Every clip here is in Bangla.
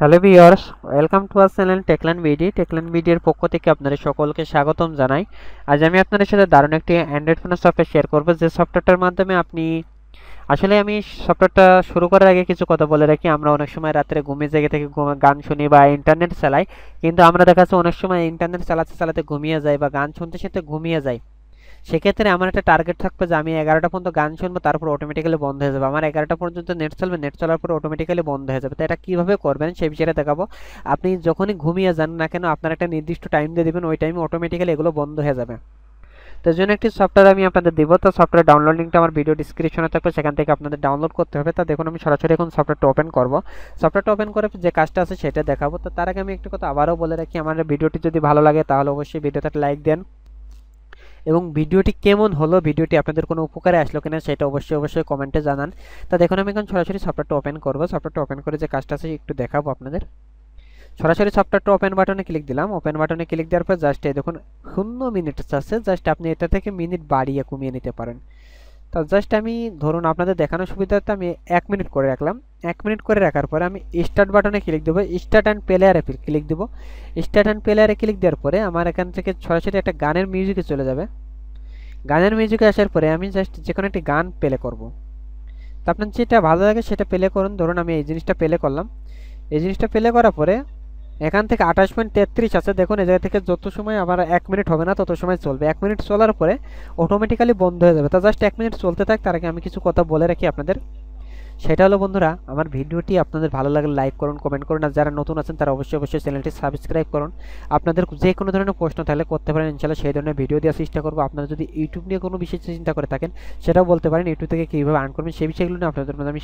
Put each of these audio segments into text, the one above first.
Hello viewers, welcome to our channel Techlan BD. টেকলান বিডির পক্ষ থেকে আপনাদের সকলকে স্বাগতম জানাই। আজ আমি আপনাদের সাথে দারুণ একটি অ্যান্ড্রয়েড ফোনের সফটওয়্যার শেয়ার করব। যে সফটওয়্যারটার মাধ্যমে আপনি, আসলে আমি সফটওয়্যারটা শুরু করার আগে কিছু কথা বলে রাখি। আমরা অনেক সময় রাত্রে ঘুমিয়ে জেগে থেকে গান শুনি বা ইন্টারনেট চালাই। কিন্তু আমরা দেখা যাচ্ছে অনেক সময় ইন্টারনেট চালাতে চালাতে ঘুমিয়ে যাই বা গান শুনতে শুনতে ঘুমিয়ে যাই। সেক্ষেত্রে আমার একটা টার্গেট থাকবে যে আমি এগারোটা পর্যন্ত গান শুনব, তারপর অটোমেটিক্যালি বন্ধ হয়ে যাবে। আমার এগারোটা পর্যন্ত নেট চলবে নেট চলার পর অটোমেটিক্যালি বন্ধ হয়ে যাবে। তো এটা কীভাবে করবেন সেই বিষয়টা দেখাবো। আপনি যখনই ঘুমিয়ে যান না কেন, আপনার একটা নির্দিষ্ট টাইম দিয়ে দেবেন, ওই টাইমে অটোমেটিক্যালি এগুলো বন্ধ হয়ে যাবে। তো জন্য একটি সফটওয়্যার আমি আপনাদের দেবো। তো সফটওয়্যার ডাউনলোড লিঙ্কটা আমার ভিডিও ডিসক্রিপশনে থাকবে, সেখান থেকে আপনাদের ডাউনলোড করতে হবে। তা দেখুন, আমি সরাসরি এখন সফটওয়্যারটা ওপেন করব। সফটওয়্যারটা ওপেন করে যে কাজটা আছে সেটা দেখাবো। তো তার আগে আমি একটু কথা আবারও বলে রাখি, আমার ভিডিওটি যদি ভালো লাগে তাহলে অবশ্যই ভিডিওতে লাইক দেন। এবং ভিডিওটি কেমন হলো, ভিডিওটি আপনাদের কোনো উপকারে আসলো কিনা সেটা অবশ্যই অবশ্যই কমেন্টে জানান। তা দেখুন, আমি এখন সরাসরি সফটওয়্যারটা ওপেন করব। সফটওয়্যারটা ওপেন করে যে কাজটা আছে, একটু দেখাবো আপনাদের। সরাসরি সফটওয়্যারটা ওপেন বাটনে ক্লিক দিলাম। ওপেন বাটনে ক্লিক দেওয়ার পর জাস্ট এই দেখুন, শূন্য মিনিট আছে। জাস্ট আপনি এটা থেকে মিনিট বাড়িয়ে কমিয়ে নিতে পারেন। তো জাস্ট আমি ধরুন আপনাদের দেখানোর সুবিধার্থে আমি এক মিনিট করে রাখলাম। এক মিনিট করে রাখার পরে আমি স্টার্ট বাটনে ক্লিক দেবো। স্টার্ট অ্যান্ড প্লেয়ারে ক্লিক দেবো। স্টার্ট অ্যান্ড প্লেয়ারে ক্লিক দেওয়ার পরে আমার এখান থেকে সরাসরি একটা গানের মিউজিকে চলে যাবে। গানের মিউজিকে আসার পরে আমি জাস্ট যে কোনো একটি গান প্লে করব। তো আপনার যেটা ভালো লাগে সেটা প্লে করুন। ধরুন আমি এই জিনিসটা প্লে করলাম। এই জিনিসটা প্লে করার পরে এখান থেকে আঠাশ পয়েন্ট তেত্রিশ আছে। দেখুন, এই জায়গা থেকে যত সময় আবার এক মিনিট হবে না, তত সময় চলবে। এক মিনিট চলার পরে অটোমেটিক্যালি বন্ধ হয়ে যাবে। তা জাস্ট এক মিনিট চলতে থাক, তার আগে আমি কিছু কথা বলে রাখি আপনাদের। সেটা হলো বন্ধুরা, আমার ভিডিওটি আপনাদের ভালো লাগলে লাইক করুন কমেন্ট করুন, আর যারা নতুন আছেন তারা অবশ্যই অবশ্যই চ্যানেলটি সাবস্ক্রাইব করুন। আপনাদের যে কোনো ধরনের প্রশ্ন থাকলে করতে পারেন ইনশাল্লাহ সেই ধরনের ভিডিও দেওয়ার চেষ্টা করব। আপনারা যদি ইউটিউব নিয়ে কোনো বিষয় চিন্তা করে থাকেন, সেটাও বলতে পারেন ইউটিউব থেকে কীভাবে আর্ন করবেন, সেই বিষয়গুলো নিয়ে আপনাদের মধ্যে আমি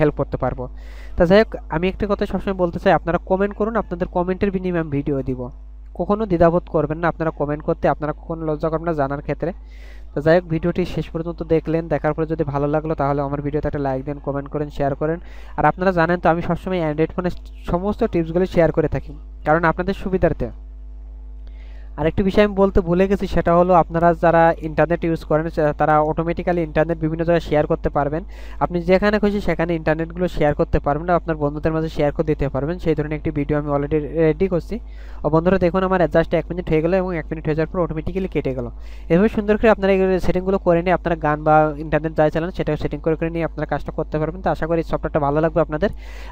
হেল্প করতে পারব। তা যাই হোক, আমি একটা কথা সবসময় বলতে চাই, আপনারা কমেন্ট করুন, আপনাদের কমেন্টের বিনিময়ে আমি ভিডিও দিব। কখনো দ্বিধাবোধ করবেন না, আপনারা কমেন্ট করতে, আপনারা কখনো লজ্জা করবেন না জানার ক্ষেত্রে। তো যাই হোক, ভিডিওটি শেষ পর্যন্ত দেখলেন, দেখার পরে যদি ভালো লাগল তাহলে আমার ভিডিওতে একটা লাইক দেন কমেন্ট করেন শেয়ার করেন। আর আপনারা জানেন তো, আমি সবসময় অ্যান্ড্রয়েড ফোনের সমস্ত টিপসগুলো শেয়ার করে থাকি, কারণ আপনাদের সুবিধার্থে। আরেকটি বিষয় আমি বলতে ভুলে গেছি, সেটা হলো আপনারা যারা ইন্টারনেট ইউজ করেন তারা অটোমেটিক্যালি ইন্টারনেট বিভিন্ন জায়গায় শেয়ার করতে পারবেন। আপনি যেখানে খুশি সেখানে ইন্টারনেটগুলো শেয়ার করতে পারবেন আপনার বন্ধুদের মাঝে শেয়ার করে দিতে পারবেন। সেই ধরনের একটি ভিডিও আমি অলরেডি রেডি করছি। ও বন্ধুরা, দেখুন আমার জাস্ট এক মিনিট হয়ে গেলো এবং এক মিনিট হয়ে যাওয়ার পর অটোমেটিক্যালি কেটে গেলো। এভাবে সুন্দর করে আপনারা এই সেটিংগুলো করে নিয়ে আপনারা গান বা ইন্টারনেট যাই চালান সেটা সেটিং করে করে নিয়ে আপনারা কাজটা করতে পারবেন। তো আশা করি সফটওয়্যারটা ভালো লাগবে আপনাদের।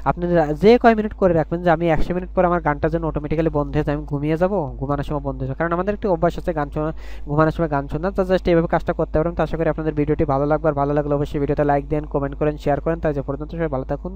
আপনাদের যে কয় মিনিট করে রাখবেন যে আমি একশো মিনিট পর আমার গানটা যেন অটোমেটিক্যালি বন্ধ হয়ে যায়, আমি ঘুমিয়ে যাব, ঘুমানোর সময় বন্ধ হয়ে কারণ আমাদের একটি অভ্যাস আছে গান শোনা, ঘুমানোর সময় গান শোনা, তো জাস্ট এইভাবে কাজটা করতে পারেন তো আশা করি আপনাদের ভিডিওটি ভালো লাগবে। আর ভালো লাগলে অবশ্যই ভিডিওতে লাইক দেন কমেন্ট করেন শেয়ার করেন। তাই যে পর্যন্ত সবাই ভালো থাকুন।